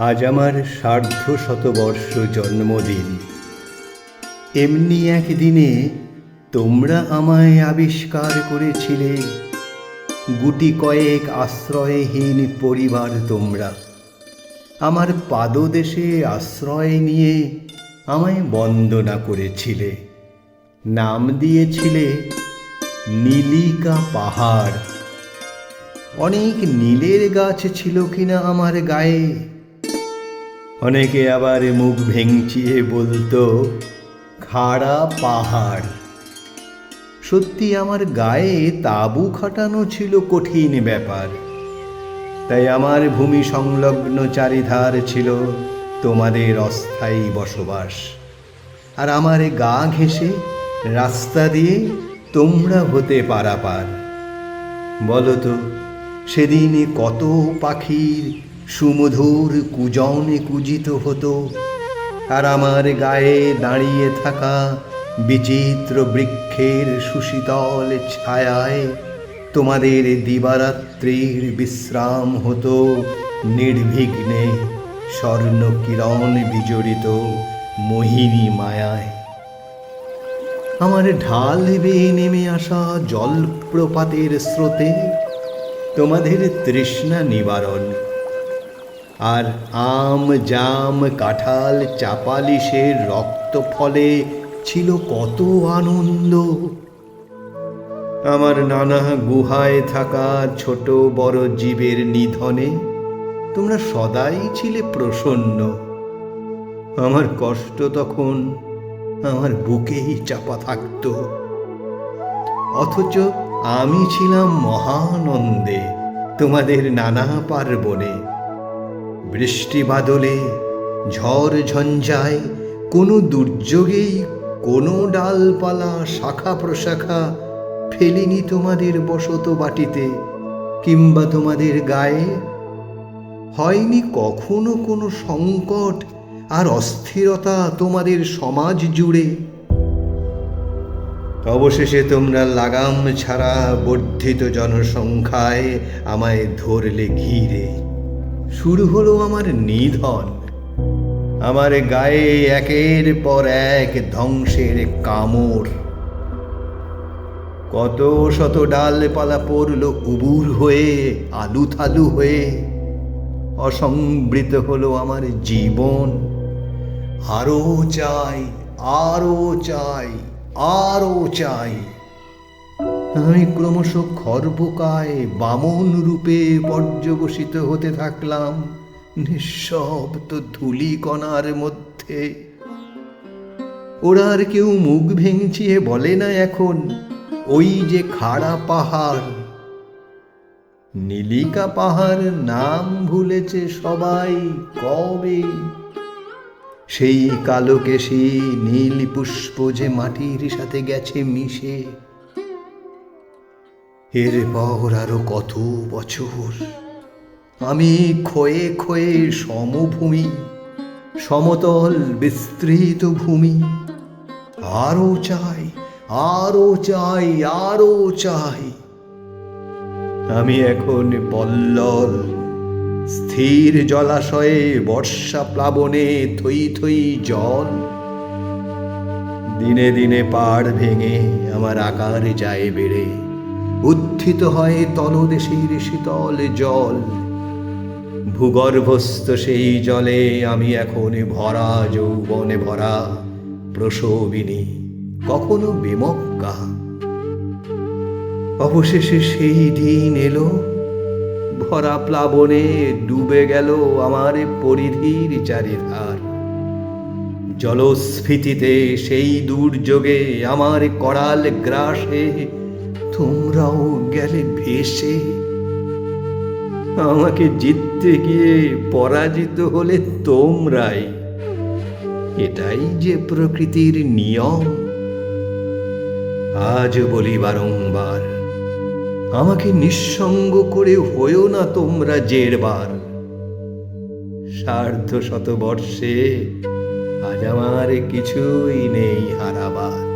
আজ আমার সার্ধ শতবর্ষ জন্মদিন। এমনি একদিনে তোমরা আমায় আবিষ্কার করেছিলে। গুটি কয়েক আশ্রয়হীন পরিবার তোমরা। আমার পাদদেশে আশ্রয় নিয়ে আমায় বন্দনা করেছিলে। নাম দিয়েছিলে, নীলিকা পাহাড়। অনেক নীলের গাছ ছিল কিনা আমার গায়ে। অনেকে আবার মুখ ভেঙচিয়ে বলতো, খাড়া পাহাড়। সত্যি আমার গায়ে তাবু খাটানো ছিল কঠিন ব্যাপার। তাই আমার ভূমি সংলগ্ন চারিধার ছিল তোমাদের অস্থায়ী বসবাস। আর আমার গা ঘেঁষে রাস্তা দিয়ে তোমরা হতে পারাপার। বলো তো, সেদিন কত পাখির সুমধুর কুজনে কুজিত হতো, আর আমার গায়ে দাঁড়িয়ে থাকা বিচিত্র বৃক্ষের সুশীতল ছায়ায় তোমাদের দিবারাত্রির বিশ্রাম হতো, নির্বিঘ্নে স্বর্ণ কিরণ বিজড়িত মোহিনী মায়ায়। আমার ঢাল বেয়ে নেমে আসা জলপ্রপাতের স্রোতে তোমাদের তৃষ্ণা নিবারণ আর আম, জাম, কাঁঠাল, চাপালিশের রক্ত ফলে ছিল কত আনন্দ। আমার নানা গুহায় থাকা ছোট বড় জীবের নিধনে তোমরা সদাই ছিলে প্রসন্ন। আমার কষ্ট তখন আমার বুকেই চাপা থাকত। অথচ আমি ছিলাম মহানন্দে, তোমাদের নানা পার্বণে। বৃষ্টি বাদলে ঝড় ঝঞ্ঝায় কোনো দুর্যোগেই কোনো ডালপালা, শাখা প্রশাখা ফেলিনি তোমাদের বসত বাটিতে কিংবা তোমাদের গায়ে? হয়নি কখনো কোনো সংকট আর অস্থিরতা তোমাদের সমাজ জুড়ে? অবশেষে তোমরা লাগাম ছাড়া বর্ধিত জনসংখ্যায় আমায় ধরলে ঘিরে। শুরু হলো আমার নিধন। আমার গায়ে একের পর এক ধ্বংসের কামড়। কত শত ডালপালা পড়ল উবুর হয়ে আলু থালু হয়ে। অসংবৃত হলো আমার জীবন। আরও চাই আরও চাই আরও চাই। আমি ক্রমশ খর্বকায় বামন রূপে পর্যবসিত হতে থাকলাম, নিঃশব্দ ধূলিকণার মধ্যে। ওরা আর কেউ মুখ ভেঙচিয়ে বলে না এখন, ওই যে খাড়া পাহাড়। নীলিকা পাহাড় নাম ভুলেছে সবাই কবে? সেই কালো কেশি নীল পুষ্প যে মাটির সাথে গেছে মিশে এরপর আরও কত বছর? আমি ক্ষয়ে ক্ষয়ে সমভূমি, সমতল বিস্তৃত ভূমি। আরও চাই আরও চাই আরও চাই। আমি এখন পল্লল স্থির জলাশয়ে বর্ষা প্লাবনে থই থই জল। দিনে দিনে পাড় ভেঙে আমার আকার যায় বেড়ে। উত্থিত হয় তলদেশের শীতল জল। ভূগর্ভস্থ সেই জলে আমি এখন ভরা যৌবনে ভরা প্রসবিনী, কখনো বিমক্কা। অবশেষে সেই দিন এলো, ভরা প্লাবনে ডুবে গেল আমার পরিধির চারিধার। জলস্ফীতিতে সেই দুর্যোগে আমার করাল গ্রাসে তোমরাও গেলে ভেসে আমাকে জিততে গিয়ে পরাজিত হলে তোমরাই। এটাই যে প্রকৃতির নিয়ম। আজ বলি বারংবার, আমাকে নিঃসঙ্গ করে হয়েও না তোমরা জেরবার। সার্ধ শত বর্ষে আজ আমার কিছুই নেই হারাবার।